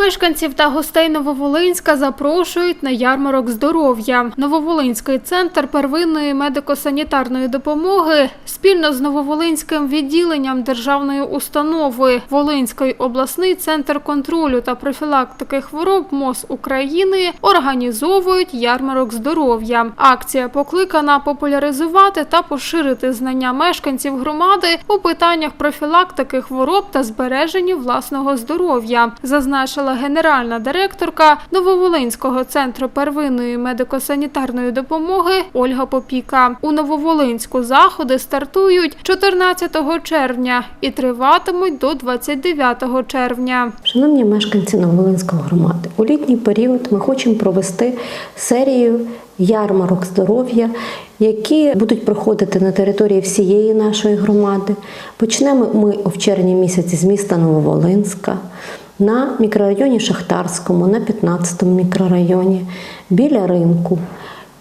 Мешканців та гостей Нововолинська запрошують на ярмарок здоров'я. Нововолинський центр первинної медико-санітарної допомоги спільно з Нововолинським відділенням державної установи Волинський обласний центр контролю та профілактики хвороб МОЗ України організовують ярмарок здоров'я. Акція покликана популяризувати та поширити знання мешканців громади у питаннях профілактики хвороб та збереження власного здоров'я, зазначила генеральна директорка Нововолинського центру первинної медико-санітарної допомоги Ольга Попіка. У Нововолинську заходи стартують 14 червня і триватимуть до 29 червня. Шановні мешканці Новолинської громади, у літній період ми хочемо провести серію ярмарок здоров'я, які будуть проходити на території всієї нашої громади. Почнемо ми в червні місяці з міста Нововолинська. На мікрорайоні Шахтарському, на 15-му мікрорайоні, біля ринку,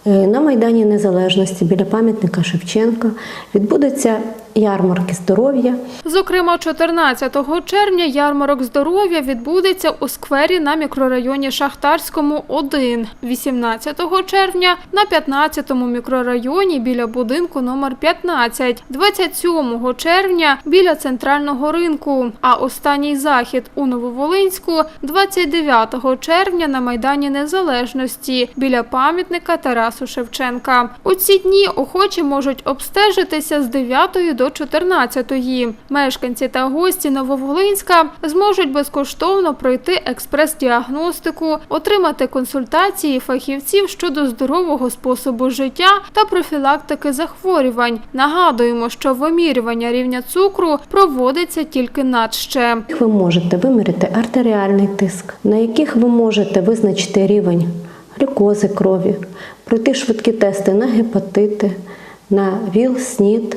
Е, на Майдані Незалежності, біля пам'ятника Шевченка відбудуться ярмарки здоров'я. Зокрема, 14 червня ярмарок здоров'я відбудеться у сквері на мікрорайоні Шахтарському 1, 18 червня на 15-му мікрорайоні біля будинку номер 15, 27 червня біля центрального ринку. А останній захід у Нововолинську 29 червня на Майдані Незалежності біля пам'ятника Тарасу Шевченка. У ці дні охочі можуть обстежитися з 9 до 14. Мешканці та гості Нововолинська зможуть безкоштовно пройти експрес-діагностику, отримати консультації фахівців щодо здорового способу життя та профілактики захворювань. Нагадуємо, що вимірювання рівня цукру проводиться тільки надще. Ви можете виміряти артеріальний тиск, на яких ви можете визначити рівень глюкози крові, пройти швидкі тести на гепатити, на ВІЛ, СНІД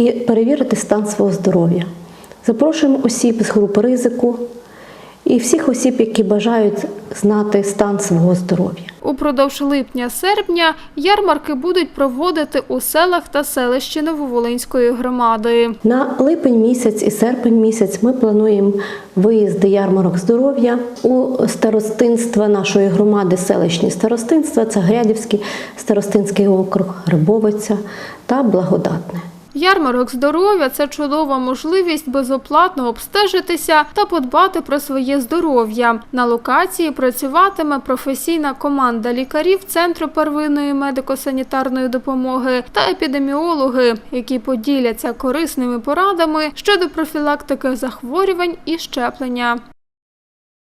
і перевірити стан свого здоров'я. Запрошуємо осіб з групи ризику і всіх осіб, які бажають знати стан свого здоров'я. Упродовж липня-серпня ярмарки будуть проводити у селах та селищі Нововолинської громади. На липень місяць і серпень місяць ми плануємо виїзди ярмарок здоров'я у старостинства нашої громади, селищні старостинства, це Грядівський старостинський округ, Грибовиця та Благодатне. Ярмарок здоров'я це чудова можливість безоплатно обстежитися та подбати про своє здоров'я. На локації працюватиме професійна команда лікарів Центру первинної медико-санітарної допомоги та епідеміологи, які поділяться корисними порадами щодо профілактики захворювань і щеплення.